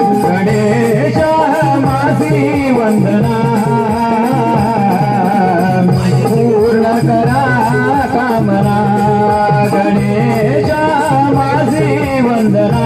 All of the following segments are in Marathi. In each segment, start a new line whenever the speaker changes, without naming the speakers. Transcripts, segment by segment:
गणेशा माझी वंदना. पूर्ण करा कामना. गणेशा माझी वंदना.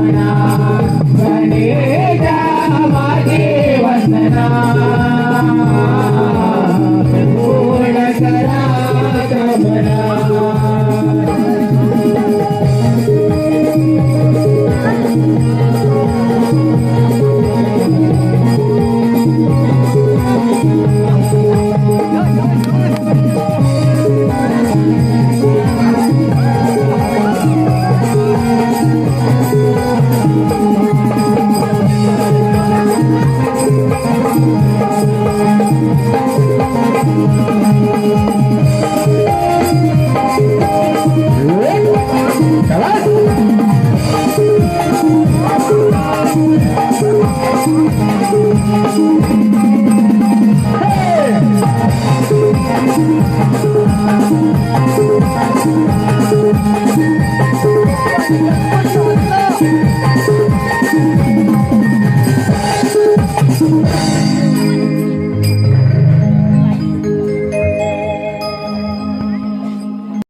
Why not? Thank you.